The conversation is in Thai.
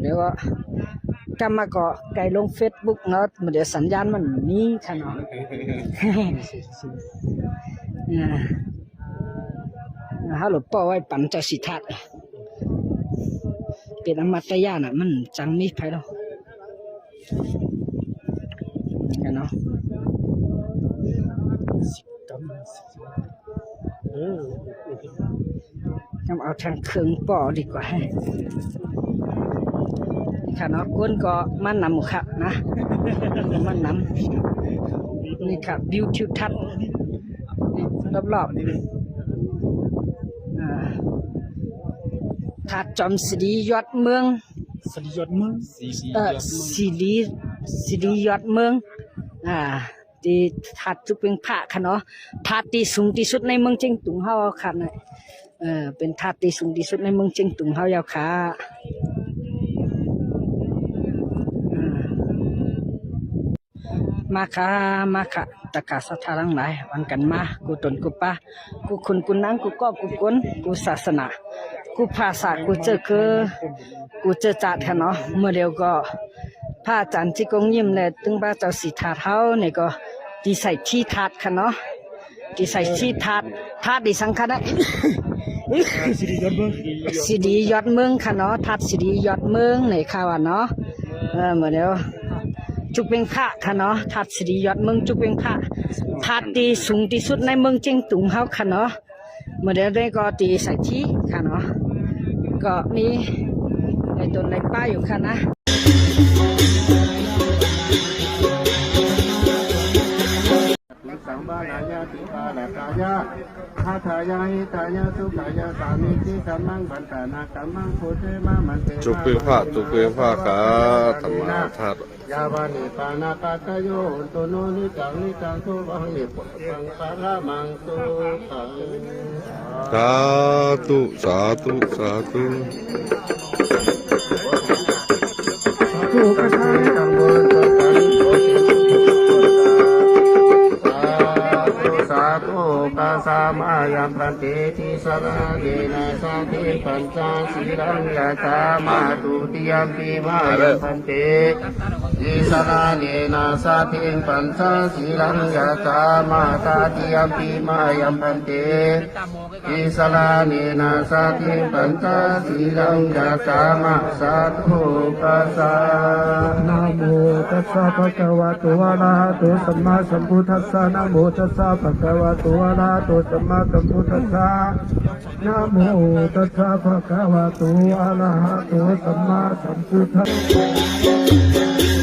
เดี๋ยวก็กำมาก็ไก่ลงเฟซบุ๊กเนาะเดี๋ยวสัญญาณมันมีค่ะเนาะอ่าฮัลโหลป้อไว้ปั่นเจ้าสิทัดเป็นอมตะยาน่ะ มันจังมีไผหรอกกันเนาะเออทำเอาทางเครื่องป่อดีกว่า ค่ะเนาะก้นก็มันนำค่ะนะมันนำนี่ครับวิวทิวทัศน์รอบๆอ่าถาดจอมสิริยอดเมืองสริยศมึงเออสิริสิริยอดเมือง อ่าที่ถาดจุเป็นพระค่ะเนาะถาดที่สูงที่สุดในเมืองเชียงตุงเฮาค่ะเนี่ยเออเป็นถาดที่สูงที่สุดในเมืองเชียงตุงเฮายาวค่ะ มาค่ะมาค่ะตะกาสัทธาทั้งหลายวันกันมา กูตนกูป้ากูคุณกูนั่งกูก็กูกนกูศาสนา กูภาษากูเจอคือ กูเจอจัดค่ะเนาะเมื่อเดียวก็พระอาจารย์ที่กงยิ้มเลยตึงบ้าเจ้าสีทาเท้าเนี่ยก็ดีใส่ที่ทาดค่ะเนาะดีใส่ที่ทาดทาดดีสังขารนะสริยศมึงสีดียอดเมืองค่ะเนาะทัดสีดียอดเมืองในข่าวะเนาะเออเมื่อเดียว จุกเป็นพระค่ะเนาะทัดสีดียอดเมืองจุกเป็นพระทัดตีสูงที่สุดในเมืองเจียงตุงเฮาค่ะเนาะเมื่อเดียวได้ก็ตีใส่ที่ค่ะเนาะก็มีในต้นในป้าอยู่ค่ะนะ สัมบานายาติปาลกายาคาถายาหิตายาสุขายาสามิติกัมมังบันตานากัมมังโพเทมามันเตจุกเป็นผ้าจุกเป็นผ้ากาธรรมะทัดยาบานิปานาคาตโยโตโนนิจังนิจังทุวังนิปุปังปารามังสุขังสาธุสาธุสาธุสุขะทายตังโม ธุสาธุกาสามายัมปันเตทิสระเดนะสาธิปัญจสีรังยาตามาตุติยมปีมายัมปันเตทิสระเดนะสาธิปัญจสีรังยาตามาตาติยมปีมายัมปันเตทิสระเดนะสาธิปัญจสีรังยาตามาสาธุกาสานะโมตัสสะภะคะวะโตอะระหะโตสัมมาสัมพุทธัสสะนะโมตัสสะภะคะวะโตอะระโตสัมมาสัมพุทธัสสะนะโมตัสสะภะคะวะโตอะระหะโตสัมมาสัมพุทธัสสะ